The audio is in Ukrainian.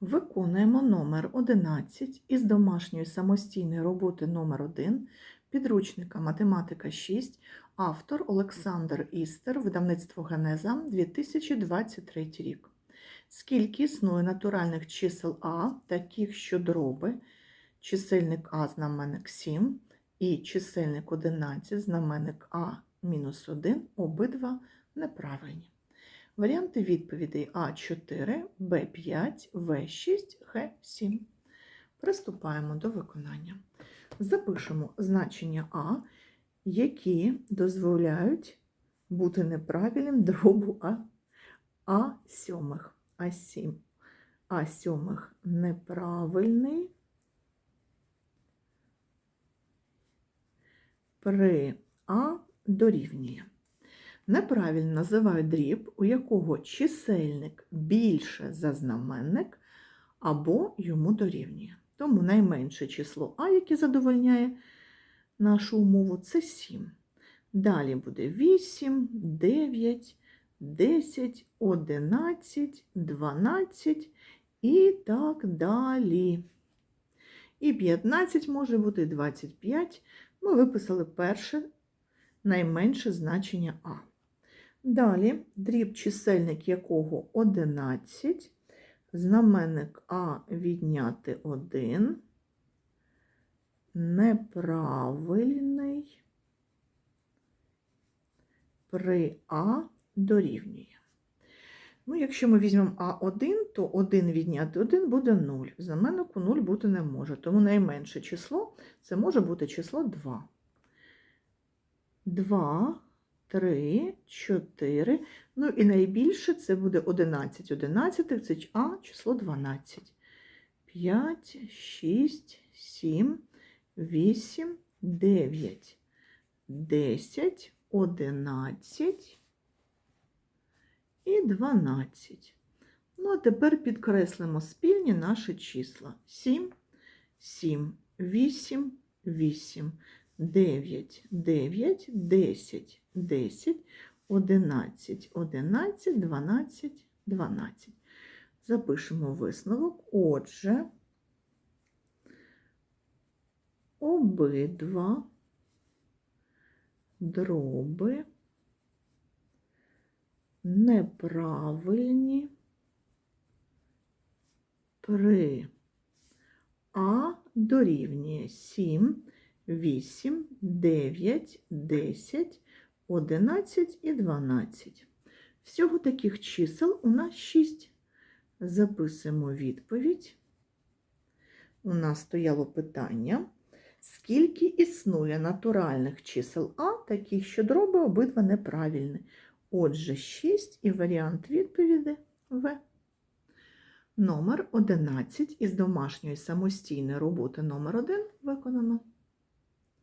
Виконуємо номер 11 із домашньої самостійної роботи номер 1 підручника Математика 6, автор Олександр Істер, видавництво Генеза 2023 рік. Скільки існує натуральних чисел А, таких, що дроби, чисельник А знаменник 7 і чисельник 11 знаменник А мінус 1, обидва неправильні. Варіанти відповідей А4, Б5, В6, Г7. Приступаємо до виконання. Запишемо значення А, які дозволяють бути неправильним дробу А, а сьомих, А 7. А сьомих неправильний при А дорівнює. Неправильно називають дріб, у якого чисельник більше за знаменник або йому дорівнює. Тому найменше число А, яке задовольняє нашу умову, це 7. Далі буде 8, 9, 10, 11, 12 і так далі. І 15 може бути 25. Ми виписали перше найменше значення А. Далі дріб чисельник якого 11, знаменник А відняти 1, неправильний при А дорівнює. Ну, якщо ми візьмемо А1, то 1 відняти 1 буде 0. Знаменнику 0 бути не може, тому найменше число це може бути число 2. 2, 3, 4. Ну і найбільше це буде 11. 11 це А число 12. 5, 6, 7, 8, 9, 10, 11 і 12. Ну, а тепер підкреслимо спільні наші числа. 7, 7, 8, 8. 9, 9, 10, 10, 11, 11, 12, 12. Запишемо висновок. Отже, обидва дроби неправильні при А дорівнює 7, 8, 9, 10, 11 і 12. Всього таких чисел у нас 6. Записуємо відповідь. У нас стояло питання, скільки існує натуральних чисел А, таких, що дроби обидва неправильні. Отже, 6 і варіант відповіді В. Номер 11 із домашньої самостійної роботи номер 1 виконано.